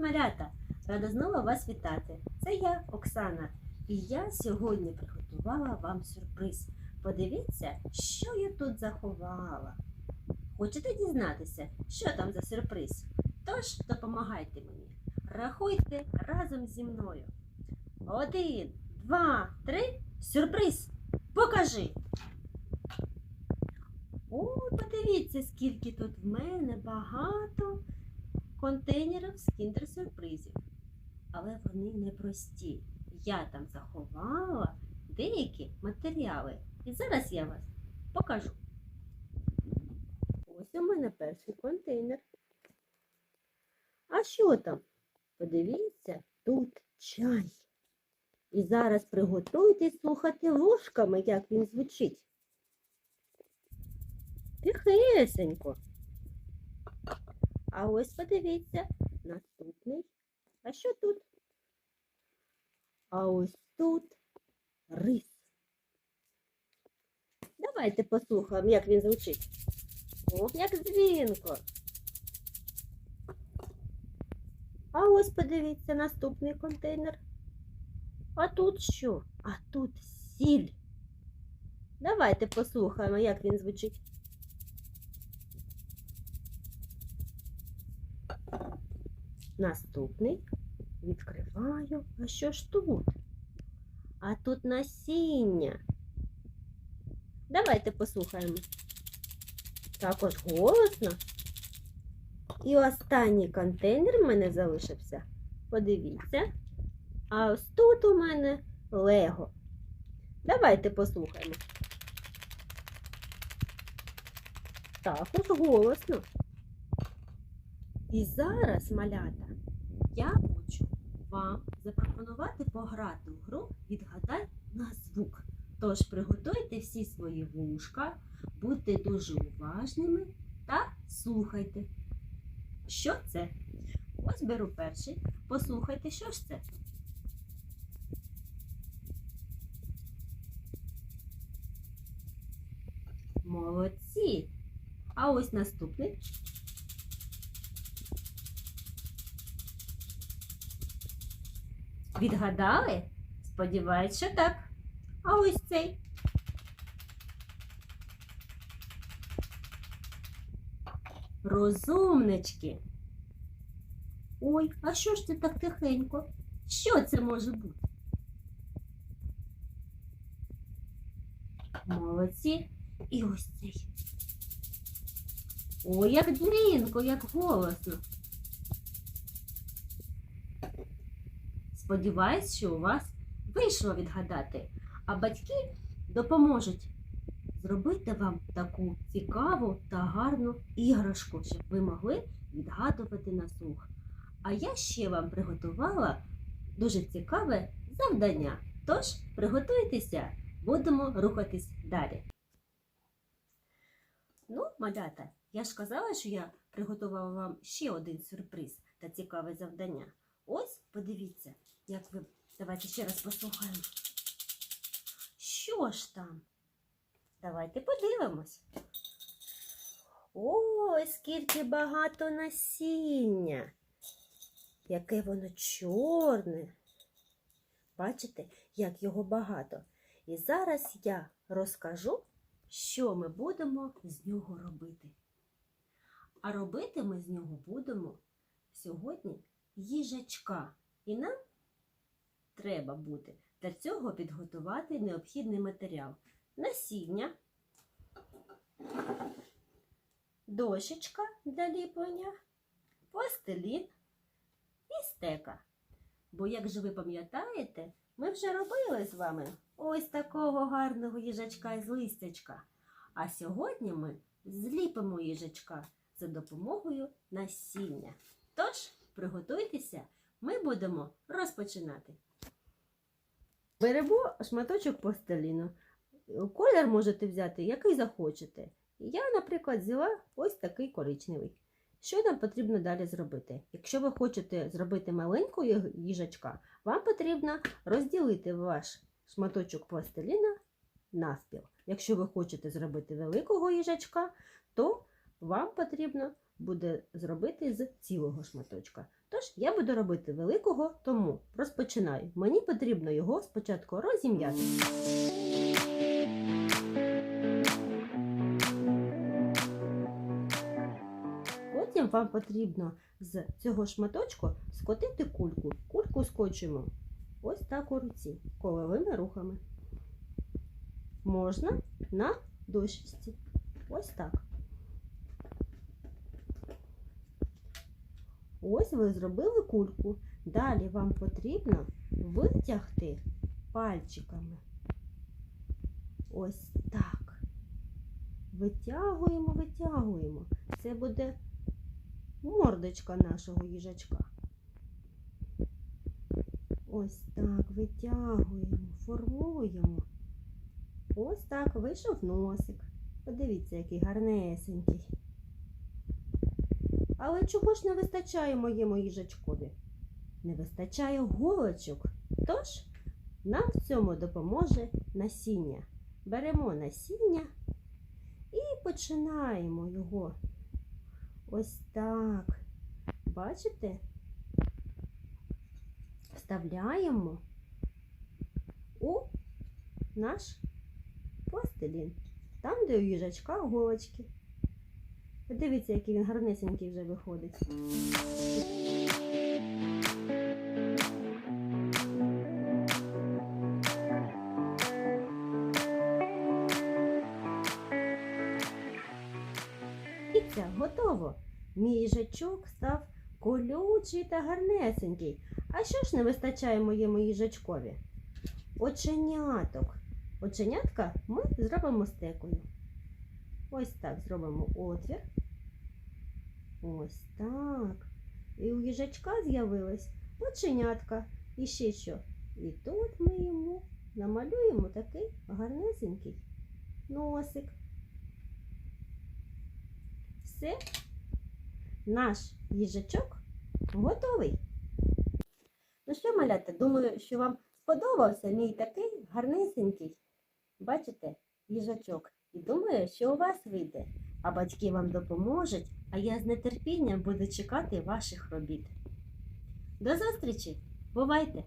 Малята! Рада знову вас вітати. Це я, Оксана, і я сьогодні приготувала вам сюрприз. Подивіться, що я тут заховала. Хочете дізнатися, що там за сюрприз? Тож допомагайте мені. Рахуйте разом зі мною. Один, два, три. Сюрприз! Покажи! О, подивіться, скільки тут в мене багато контейнерів з кіндер-сюрпризів. Але вони не прості. Я там заховала деякі матеріали. І зараз я вас покажу. Ось у мене перший контейнер. А що там? Подивіться, тут чай. І зараз приготуйтесь слухати ложками, як він звучить. Тихесенько. А ось подивіться, наступний. А що тут? А ось тут рис. Давайте послухаємо, як він звучить. Ох, як дзвінко. А ось подивіться наступний контейнер. А тут що? А тут сіль. Давайте послухаємо, як він звучить. Наступний відкриваю. А що ж тут? А тут насіння. Давайте послухаємо. Також голосно. І останній контейнер в мене залишився. Подивіться. А ось тут у мене Лего. Давайте послухаємо. Також голосно. І зараз, малята, я хочу вам запропонувати пограти в гру Відгадай на звук. Тож приготуйте всі свої вушка, будьте дуже уважними та слухайте. Що це? Ось беру перший. Послухайте, що ж це? Молодці! А ось наступний. Відгадали? Сподіваюсь, що так. А ось цей. Розумнички. Ой, а що ж це так тихенько? Що це може бути? Молодці. І ось цей. Ой, як дзвінко, як голосно. Сподіваюсь, що у вас вийшло відгадати, а батьки допоможуть зробити вам таку цікаву та гарну іграшку, щоб ви могли відгадувати на слух. А я ще вам приготувала дуже цікаве завдання. Тож приготуйтеся, будемо рухатись далі. Ну, малята, я ж казала, що я приготувала вам ще один сюрприз та цікаве завдання. Ось, подивіться, як ви. Давайте ще раз послухаємо. Що ж там? Давайте подивимось. Ой, скільки багато насіння. Яке воно чорне. Бачите, як його багато. І зараз я розкажу, що ми будемо з нього робити. А робити ми з нього будемо сьогодні їжачка. І нам треба буде для цього підготувати необхідний матеріал. Насіння, дощечка для ліплення, пластилін і стека. Бо, як же ви пам'ятаєте, ми вже робили з вами ось такого гарного їжачка з листячка. А сьогодні ми зліпимо їжачка за допомогою насіння. Тож, приготуйтеся, ми будемо розпочинати. Беремо шматочок пластиліну. Колір можете взяти, який захочете. Я, наприклад, взяла ось такий коричневий. Що нам потрібно далі зробити? Якщо ви хочете зробити маленького їжачка, вам потрібно розділити ваш шматочок пластиліна навпіл. Якщо ви хочете зробити великого їжачка, то вам потрібно буде зробити з цілого шматочка. Тож я буду робити великого, тому розпочинаю. Мені потрібно його спочатку розім'яти. Вам потрібно з цього шматочку скотити кульку. Кульку скочуємо ось так у руці, коловими рухами. Можна на дощечці. Ось так. Ось ви зробили кульку. Далі вам потрібно витягти пальчиками. Ось так. Витягуємо, витягуємо. Це буде мордочка нашого їжачка. Ось так витягуємо, формуємо. Ось так вийшов носик. Подивіться, який гарнесенький. Але чого ж не вистачає моєму їжачкові? Не вистачає голочок. Тож нам в цьому допоможе насіння. Беремо насіння і починаємо його ось так. Бачите? Вставляємо у наш пластилін. Там, де у їжачка голочки. Подивіться, який він гарнесенький вже виходить. Дивіться, готово. Мій їжачок став колючий та гарнесенький. А що ж не вистачає моєму їжачкові? Оченяток. Оченятка ми зробимо стекою. Ось так зробимо отвір. Ось так. І у їжачка з'явилось оченятка. І ще що? І тут ми йому намалюємо такий гарнесенький носик. Все, наш їжачок готовий. Ну що, малята, думаю, що вам сподобався мій такий гарнесенький, бачите, їжачок. І думаю, що у вас вийде, а батьки вам допоможуть, а я з нетерпінням буду чекати ваших робіт. До зустрічі! Бувайте!